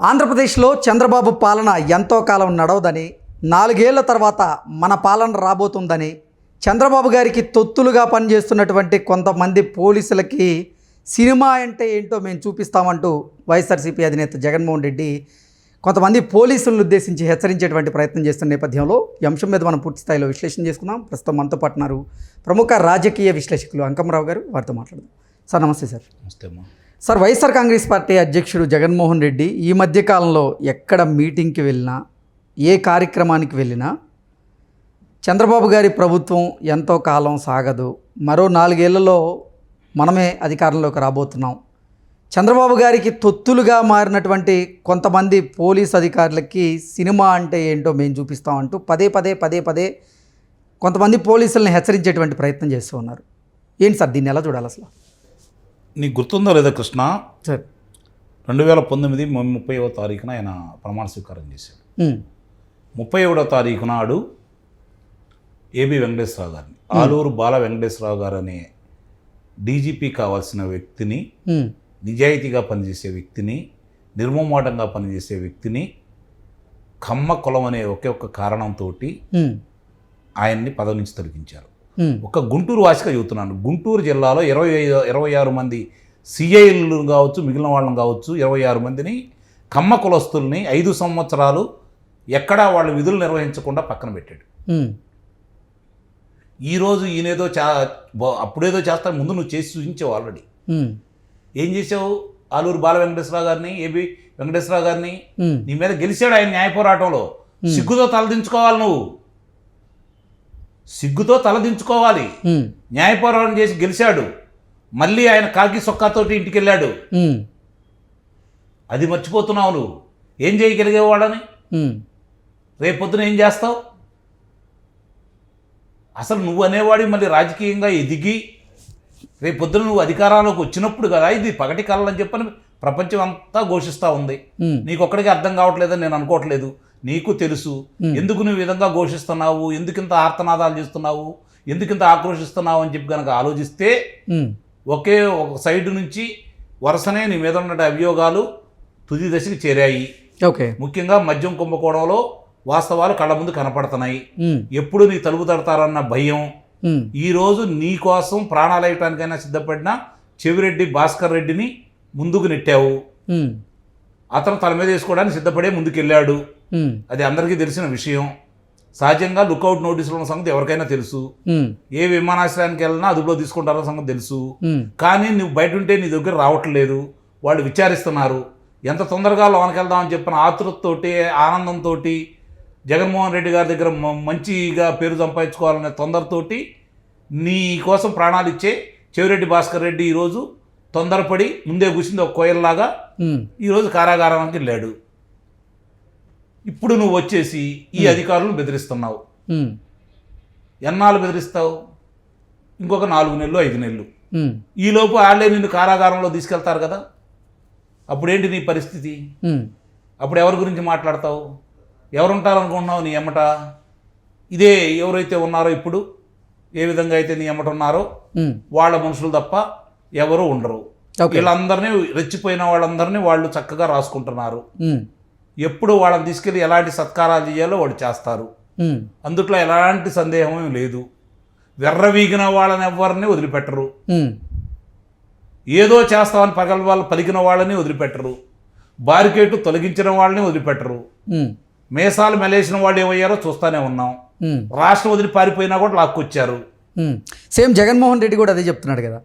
ఆంధ్రప్రదేశ్లో చంద్రబాబు పాలన ఎంతో కాలం నడవదని నాలుగేళ్ళ తర్వాత మన పాలన రాబోతుందని చంద్రబాబు గారికి తొత్తులుగా పనిచేస్తున్నటువంటి కొంతమంది పోలీసులకి సినిమా అంటే ఏంటో మేము చూపిస్తామంటూ వైఎస్ఆర్సీపీ అధినేత జగన్మోహన్ రెడ్డి కొంతమంది పోలీసులను ఉద్దేశించి హెచ్చరించేటువంటి ప్రయత్నం చేస్తున్న నేపథ్యంలో ఈ అంశం మీద మనం పూర్తి స్థాయిలో విశ్లేషణ చేసుకుందాం. ప్రస్తుతం మనతో పాటున్నారు ప్రముఖ రాజకీయ విశ్లేషకులు అంకమరావు గారు వారితో మాట్లాడదాం. సార్ నమస్తే సార్. నమస్తే సార్ వైఎస్ఆర్ కాంగ్రెస్ పార్టీ అధ్యక్షుడు జగన్మోహన్ రెడ్డి ఈ మధ్యకాలంలో ఎక్కడ మీటింగ్కి వెళ్ళినా ఏ కార్యక్రమానికి వెళ్ళినా చంద్రబాబు గారి ప్రభుత్వం ఎంతో కాలం సాగదు. మరో నాలుగేళ్ళలో మనమే అధికారంలోకి రాబోతున్నాం. చంద్రబాబు గారికి తొత్తులుగా మారినటువంటి కొంతమంది పోలీస్ అధికారులకి సినిమా అంటే ఏంటో మేము చూపిస్తామంటూ పదే పదే పదే పదే కొంతమంది పోలీసులను హెచ్చరించేటువంటి ప్రయత్నం చేస్తూ ఉన్నారు. ఏంటి సార్ దీన్ని ఎలా చూడాలి అసలు? నీకు గుర్తుందో లేదా కృష్ణ? సార్. రెండు వేల పంతొమ్మిది ముప్పైవ తారీఖున ఆయన ప్రమాణ స్వీకారం చేశాడు. ముప్పై ఒకటో తారీఖు నాడు ఏబి వెంకటేశ్వరరావు గారిని ఆలూరు బాల వెంకటేశ్వరరావు గారు అనే డీజీపీ కావాల్సిన వ్యక్తిని నిజాయితీగా పనిచేసే వ్యక్తిని నిర్మమాటంగా పనిచేసే వ్యక్తిని కమ్మ కులం అనే ఒకే ఒక్క కారణంతో ఆయన్ని పదవి నుంచి తొలగించారు. ఒక గుంటూరు వాసిగా చెబుతున్నాను. గుంటూరు జిల్లాలో ఇరవై ఐదు ఇరవై ఆరు మంది సిఐలు కావచ్చు మిగిలిన వాళ్ళని కావచ్చు ఇరవై ఆరు మందిని కమ్మ కులస్తుల్ని ఐదు సంవత్సరాలు ఎక్కడా వాళ్ళ విధులు నిర్వహించకుండా పక్కన పెట్టాడు. ఉమ్, ఈరోజు ఈయనేదో చా అప్పుడేదో చేస్తా ముందు నువ్వు చేసి చూపించావు ఆల్రెడీ ఉమ్, ఏం చేసావు ఆలూరు బాల వెంకటేశ్వరరావు గారిని ఏబి వెంకటేశ్వరరావు గారిని నీ మీద గెలిచాడు ఆయన న్యాయ పోరాటంలో. సిగ్గుతో తలదించుకోవాలి నువ్వు. సిగ్గుతో తలదించుకోవాలి ఉమ్, న్యాయ పోరాటం చేసి గెలిచాడు. మళ్ళీ ఆయన కాకి సొక్కాతోటి ఇంటికి వెళ్ళాడు అది మర్చిపోతున్నావు నువ్వు. ఏం చేయగలిగేవాడని? రేపొద్దున ఏం చేస్తావు? అసలు నువ్వు అనేవాడి మళ్ళీ రాజకీయంగా ఎదిగి రేపొద్దున నువ్వు అధికారంలోకి వచ్చినప్పుడు కదా ఇది పగటి కళలని చెప్పని ప్రపంచం అంతా ఘోషిస్తూ ఉంది. ఉమ్, నీకు ఒక్కడికి అర్థం కావట్లేదని నేను అనుకోవట్లేదు. నీకు తెలుసు. ఎందుకు నువ్వు విధంగా ఘోషిస్తున్నావు? ఎందుకు ఇంత ఆర్తనాదాలు చేస్తున్నావు? ఎందుకు ఇంత ఆక్రోషిస్తున్నావు అని చెప్పి కనుక ఆలోచిస్తే ఒకే ఒక సైడ్ నుంచి వరుసనే నీ మీద ఉన్న అభియోగాలు తుది దశకి చేరాయి. ఓకే. ముఖ్యంగా మద్యం కుంభకోణంలో వాస్తవాలు కళ్ళ ముందు కనపడుతున్నాయి. ఎప్పుడు నీ తలుపు తడతారన్న భయం. ఈరోజు నీ కోసం ప్రాణాలు వేయటానికైనా సిద్ధపడిన చెవిరెడ్డి భాస్కర్ రెడ్డిని ముందుకు నెట్టావు. అతను తల మీద వేసుకోవడానికి సిద్ధపడే ముందుకెళ్ళాడు. అది అందరికీ తెలిసిన విషయం. సహజంగా లుకౌట్ నోటీసులు ఉన్న సంగతి ఎవరికైనా తెలుసు. ఏ విమానాశ్రయానికి వెళ్ళినా అదుపులో తీసుకుంటారన్న సంగతి తెలుసు. కానీ నువ్వు బయట ఉంటే నీ దగ్గర రావట్లేదు. వాళ్ళు విచారిస్తున్నారు. ఎంత తొందరగా లోనికి వెళ్దామని చెప్పిన ఆతృతతోటి ఆనందంతో జగన్మోహన్ రెడ్డి గారి దగ్గర మంచిగా పేరు సంపాదించుకోవాలనే తొందరతోటి నీ కోసం ప్రాణాలు ఇచ్చే చెవిరెడ్డి భాస్కర్ రెడ్డి ఈరోజు తొందరపడి ముందే కూర్చుంది ఒక కోయల్లాగా ఈరోజు కారాగారానికి వెళ్ళాడు ఇప్పుడు నువ్వు వచ్చేసి ఈ అధికారులను బెదిరిస్తున్నావు. ఎన్నాళ్ళు బెదిరిస్తావు? ఇంకొక నాలుగు నెలలు ఐదు నెలలు. ఈలోపు వాళ్ళే నిన్ను కారాగారంలో తీసుకెళ్తారు కదా? అప్పుడేంటి నీ పరిస్థితి? అప్పుడు ఎవరి గురించి మాట్లాడతావు? ఎవరుంటారనుకుంటున్నావు నీ ఎమ్మట? ఇదే ఎవరైతే ఉన్నారో ఇప్పుడు ఏ విధంగా అయితే నీ ఎమ్మట ఉన్నారో వాళ్ళ మనుషులు తప్ప ఎవరు ఉండరు. వీళ్ళందరినీ రెచ్చిపోయిన వాళ్ళందరినీ వాళ్ళు చక్కగా రాసుకుంటున్నారు. ఎప్పుడు వాళ్ళని తీసుకెళ్ళి ఎలాంటి సత్కారాలు చేయాలో వాళ్ళు చేస్తారు. అందుట్లో ఎలాంటి సందేహం లేదు. వెర్రవీగిన వాళ్ళని ఎవరిని వదిలిపెట్టరు. ఏదో చేస్తామని పగల వాళ్ళు పలికిన వాళ్ళని వదిలిపెట్టరు. బారికేటు తొలగించిన వాళ్ళని వదిలిపెట్టరు. మేసాలు మెలేసిన వాళ్ళు ఏమయ్యారో చూస్తానే ఉన్నాం. రాష్ట్రం వదిలి పారిపోయినా కూడా లాక్కొచ్చారు. సేమ్ జగన్మోహన్ రెడ్డి కూడా అదే చెప్తున్నాడు కదా.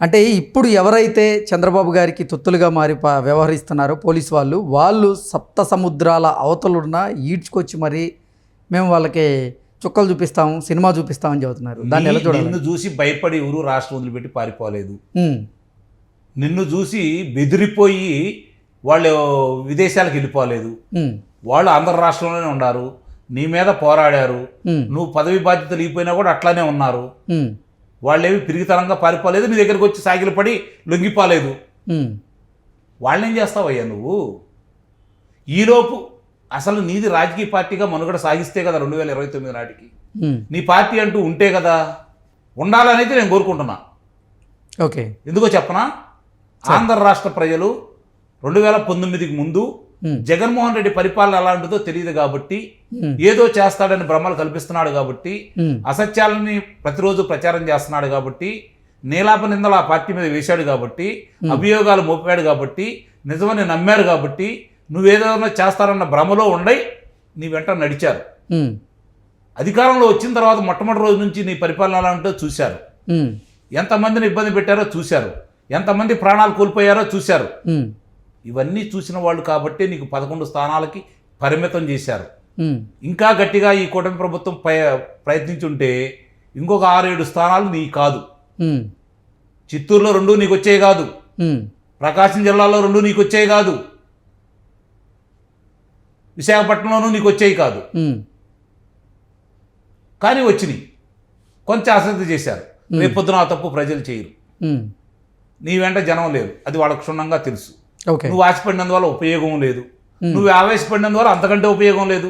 అంటే ఇప్పుడు ఎవరైతే చంద్రబాబు గారికి తొత్తులుగా మారి వ్యవహరిస్తున్నారో పోలీసు వాళ్ళు వాళ్ళు సప్త సముద్రాల అవతలున్న ఈడ్చుకొచ్చి మరి మేము వాళ్ళకి చుక్కలు చూపిస్తాము సినిమా చూపిస్తామని చెబుతున్నారు. దాన్ని ఎలా చూడాలి? నిన్ను చూసి భయపడి ఎవరు రాష్ట్రం వదిలిపెట్టి పారిపోలేదు. నిన్ను చూసి బెదిరిపోయి వాళ్ళు విదేశాలకు వెళ్ళిపోలేదు. వాళ్ళు ఆంధ్ర రాష్ట్రంలోనే ఉన్నారు. నీ మీద పోరాడారు. నువ్వు పదవి బాధ్యతలు ఇగిపోయినా కూడా అట్లానే ఉన్నారు. ఉమ్, వాళ్ళేమి పిరిగితనంగా పారిపోలేదు నీ దగ్గరికి వచ్చి సాగిలు పడి లొంగిపోలేదు. వాళ్ళేం చేస్తావయ్యా నువ్వు? ఈలోపు అసలు నీది రాజకీయ పార్టీగా మనుగడ సాగిస్తే కదా రెండు వేల ఇరవై తొమ్మిది నాటికి. నీ పార్టీ అంటూ ఉంటే కదా ఉండాలనైతే నేను కోరుకుంటున్నా. ఓకే. ఎందుకో చెప్పనా? ఆంధ్ర రాష్ట్ర ప్రజలు రెండు వేల పంతొమ్మిదికి ముందు జగన్మోహన్ రెడ్డి పరిపాలన ఎలా ఉంటుందో తెలియదు కాబట్టి ఉమ్, ఏదో చేస్తాడని భ్రమలు కల్పిస్తున్నాడు కాబట్టి ఉమ్, అసత్యాలని ప్రతిరోజు ప్రచారం చేస్తున్నాడు కాబట్టి నీలాప నిందలు ఆ పార్టీ మీద వేశాడు కాబట్టి అభియోగాలు మోపాడు కాబట్టి నిజమని నమ్మారు కాబట్టి నువ్వేదైనా చేస్తారన్న భ్రమలో ఉండై నీ వెంట నడిచారు. అధికారంలో వచ్చిన తర్వాత మొట్టమొదటి రోజు నుంచి నీ పరిపాలన ఎలా ఉంటుందో చూశారు. ఎంతమందిని ఇబ్బంది పెట్టారో చూశారు. ఎంతమంది ప్రాణాలు కోల్పోయారో చూశారు. ఇవన్నీ చూసిన వాళ్ళు కాబట్టి నీకు పదకొండు స్థానాలకి పరిమితం చేశారు. ఇంకా గట్టిగా ఈ కూటమి ప్రభుత్వం ప్రయత్నించుంటే ఇంకొక ఆరేడు స్థానాలు నీ కాదు. చిత్తూరులో రెండు నీకు వచ్చేవి కాదు. ప్రకాశం జిల్లాలో రెండు నీకు వచ్చేవి కాదు. విశాఖపట్నంలోనూ నీకు వచ్చేవి కాదు. కానీ వచ్చినాయి. కొంచెం అశ్రద్ధ చేశారు. రేపొద్దున ఆ తప్పు ప్రజలు చేయరు. నీ వెంట జనం లేరు. అది వాళ్ళకు క్షుణ్ణంగా తెలుసు. నువ్వు ఆశపడినందువల్ల ఉపయోగం లేదు. నువ్వు ఆవేశపడినందువల్ల అంతకంటే ఉపయోగం లేదు.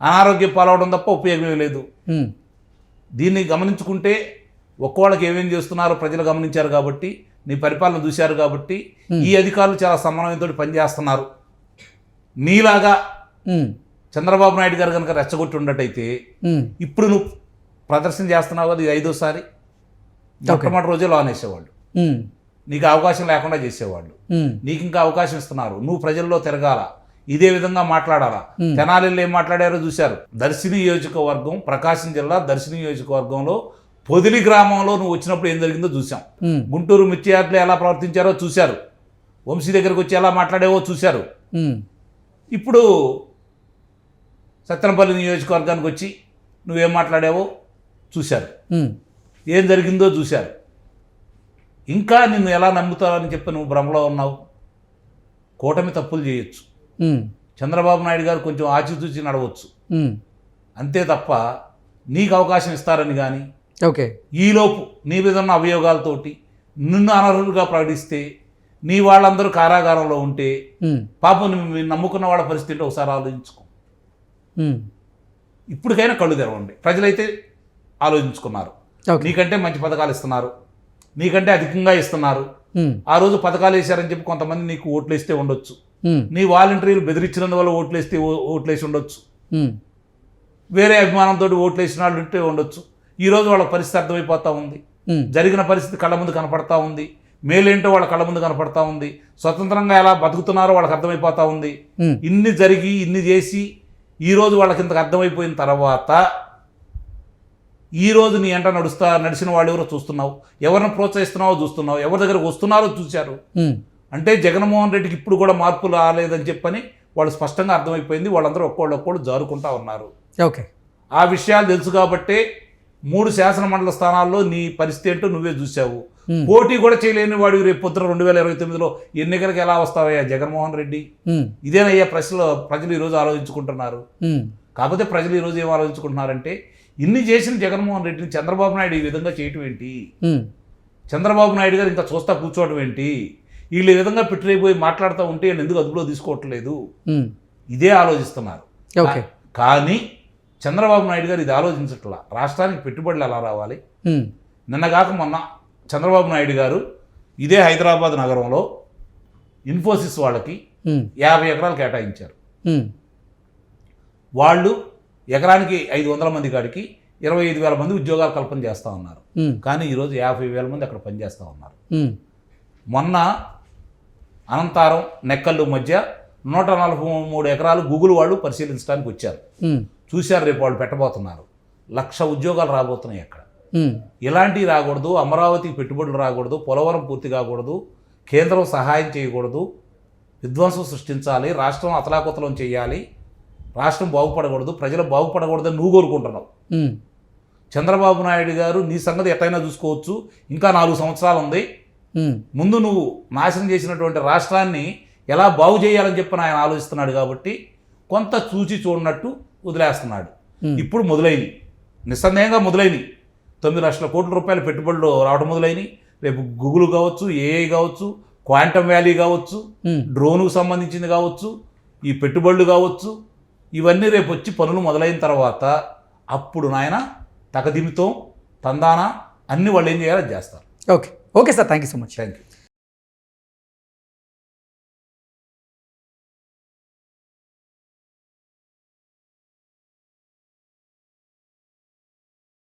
అనారోగ్యం పాలవడం తప్ప ఉపయోగం లేదు. ఉమ్, దీన్ని గమనించుకుంటే ఒక్కోళ్ళకి ఏమేం చేస్తున్నారో ప్రజలు గమనించారు కాబట్టి నీ పరిపాలన చూశారు కాబట్టి ఈ అధికారులు చాలా సమన్వయంతో పనిచేస్తున్నారు. నీలాగా చంద్రబాబు నాయుడు గారు కనుక రెచ్చగొట్టి ఉండటైతే ఉమ్, ఇప్పుడు నువ్వు ప్రదర్శన చేస్తున్నావు కదా ఇది ఐదోసారి. మొట్టమొదటి రోజే లోన్ వేసేవాళ్ళు ఉమ్, నీకు అవకాశం లేకుండా చేసేవాళ్ళు. నీకు ఇంకా అవకాశం ఇస్తున్నారు. నువ్వు ప్రజల్లో తిరగాల. ఇదే విధంగా మాట్లాడాలా. తెనాలిలో ఏం మాట్లాడారో చూశారు. దర్శి నియోజకవర్గం ప్రకాశం జిల్లా దర్శి నియోజకవర్గంలో పొదిలి గ్రామంలో నువ్వు వచ్చినప్పుడు ఏం జరిగిందో చూసాం గుంటూరు మిర్చియార్లు ఎలా ప్రవర్తించారో చూశారు. వంశీ దగ్గరకు వచ్చి ఎలా మాట్లాడేవో చూశారు. ఇప్పుడు సత్తెనపల్లి నియోజకవర్గానికి వచ్చి నువ్వేం మాట్లాడావో చూశారు. ఏం జరిగిందో చూశారు. ఇంకా నిన్ను ఎలా నమ్ముతారని చెప్పి నువ్వు భ్రమలో ఉన్నావు? కూటమి తప్పులు చేయొచ్చు. చంద్రబాబు నాయుడు గారు కొంచెం ఆచితూచి నడవచ్చు. అంతే తప్ప నీకు అవకాశం ఇస్తారని కానీ ఓకే. ఈలోపు నీ మీద ఉన్న అభియోగాలతోటి నిన్ను అనర్హులుగా ప్రకటిస్తే నీ వాళ్ళందరూ కారాగారంలో ఉంటే పాపం నువ్వు నమ్ముకున్న వాళ్ళ పరిస్థితి ఒకసారి ఆలోచించుకో. ఇప్పటికైనా కళ్ళు తెరవండి. ప్రజలైతే ఆలోచించుకున్నారు. నీకంటే మంచి పథకాలు ఇస్తున్నారు. నీకంటే అధికంగా ఇస్తున్నారు. ఆ రోజు పథకాలు వేశారని చెప్పి కొంతమంది నీకు ఓట్లు వేస్తే ఉండొచ్చు. నీ వాలంటీర్లు బెదిరించినందువల్ల ఓట్లు వేస్తే ఓట్లు వేసి ఉండొచ్చు. వేరే అభిమానంతో ఓట్లు వేసిన వాళ్ళు ఉంటే ఉండొచ్చు. ఈరోజు వాళ్ళ పరిస్థితి అర్థమైపోతూ ఉంది. జరిగిన పరిస్థితి కళ్ళ ముందు కనపడతా ఉంది. మేలేంటో వాళ్ళ కళ్ళ ముందు కనపడతా ఉంది. స్వతంత్రంగా ఎలా బతుకుతున్నారో వాళ్ళకి అర్థమైపోతా ఉంది. ఇన్ని జరిగి ఇన్ని చేసి ఈరోజు వాళ్ళకి ఇంతకు అర్థమైపోయిన తర్వాత ఈరోజు నీ ఎంట నడుస్తా నడిచిన వాళ్ళు ఎవరో చూస్తున్నావు. ఎవరిని ప్రోత్సహిస్తున్నావో చూస్తున్నావు. ఎవరి దగ్గరకు వస్తున్నారో చూశారు. అంటే జగన్మోహన్ రెడ్డికి ఇప్పుడు కూడా మార్పు రాలేదని చెప్పని వాళ్ళు స్పష్టంగా అర్థమైపోయింది. వాళ్ళందరూ ఒక్కోళ్ళు ఒక్కోళ్ళు జారుకుంటా ఉన్నారు. ఓకే. ఆ విషయాలు తెలుసు కాబట్టే మూడు శాసన మండల స్థానాల్లో నీ పరిస్థితి ఏంటో నువ్వే చూసావు. పోటీ కూడా చేయలేని వాడు రేపు పొద్దున రెండు వేల ఇరవై తొమ్మిదిలో ఎన్నికలకు ఎలా వస్తావయ్యా జగన్మోహన్ రెడ్డి? ఇదేనయ్యా ప్రశ్నలు ప్రజలు ఈరోజు ఆలోచించుకుంటున్నారు. కాకపోతే ప్రజలు ఈరోజు ఏం ఆలోచించుకుంటున్నారంటే ఇన్ని చేసిన జగన్మోహన్ రెడ్డిని చంద్రబాబు నాయుడు ఈ విధంగా చేయటం ఏంటి? చంద్రబాబు నాయుడు గారు ఇంకా చూస్తా కూర్చోవడం ఏంటి? వీళ్ళు ఈ విధంగా పెట్టిపోయి మాట్లాడుతూ ఉంటే వీళ్ళు ఎందుకు అదుపులో తీసుకోవట్లేదు? ఇదే ఆలోచిస్తున్నారు. ఓకే. కానీ చంద్రబాబు నాయుడు గారు ఇది ఆలోచించట్లా. రాష్ట్రానికి పెట్టుబడులు ఎలా రావాలి? ఉమ్, నిన్నగాక మొన్న చంద్రబాబు నాయుడు గారు ఇదే హైదరాబాద్ నగరంలో ఇన్ఫోసిస్ వాళ్ళకి యాభై ఎకరాలు కేటాయించారు. వాళ్ళు ఎకరానికి ఐదు వందల మంది కాడికి ఇరవై ఐదు వేల మంది ఉద్యోగాలు కల్పన చేస్తూ ఉన్నారు. కానీ ఈరోజు యాభై వేల మంది అక్కడ పనిచేస్తూ ఉన్నారు. మొన్న అనంతారం నెక్కల్లు మధ్య నూట నలభై మూడు ఎకరాలు గూగుల్ వాళ్ళు పరిశీలించడానికి వచ్చారు. చూశారు రేపు వాళ్ళు పెట్టబోతున్నారు. లక్ష ఉద్యోగాలు రాబోతున్నాయి అక్కడ. ఇలాంటివి రాకూడదు అమరావతికి పెట్టుబడులు రాకూడదు పోలవరం పూర్తి కాకూడదు కేంద్రం సహాయం చేయకూడదు విధ్వంసం సృష్టించాలి రాష్ట్రం అతలాకుతలం చేయాలి రాష్ట్రం బాగుపడకూడదు ప్రజలు బాగుపడకూడదని నువ్వు కోరుకుంటున్నావు. చంద్రబాబు నాయుడు గారు నీ సంగతి ఎట్లయినా చూసుకోవచ్చు. ఇంకా నాలుగు సంవత్సరాలు ఉంది. ముందు నువ్వు నాశనం చేసినటువంటి రాష్ట్రాన్ని ఎలా బాగు చేయాలని చెప్పి ఆయన ఆలోచిస్తున్నాడు కాబట్టి కొంత చూచి చూడనట్టు వదిలేస్తున్నాడు. ఇప్పుడు మొదలైనవి. నిస్సందేహంగా మొదలైనవి. తొమ్మిది లక్షల కోట్ల రూపాయల పెట్టుబడులు రావడం మొదలైనవి. రేపు గూగుల్ కావచ్చు ఏఐ కావచ్చు క్వాంటమ్ వ్యాలీ కావచ్చు డ్రోన్కు సంబంధించింది కావచ్చు ఈ పెట్టుబడులు కావచ్చు ఇవన్నీ రేపు వచ్చి పనులు మొదలైన తర్వాత అప్పుడు నాయన తకదిమితో తందాన అన్ని వాళ్ళు ఏం చేయాలో అది చేస్తారు. Okay. Okay sir. Thank you so much. Thank you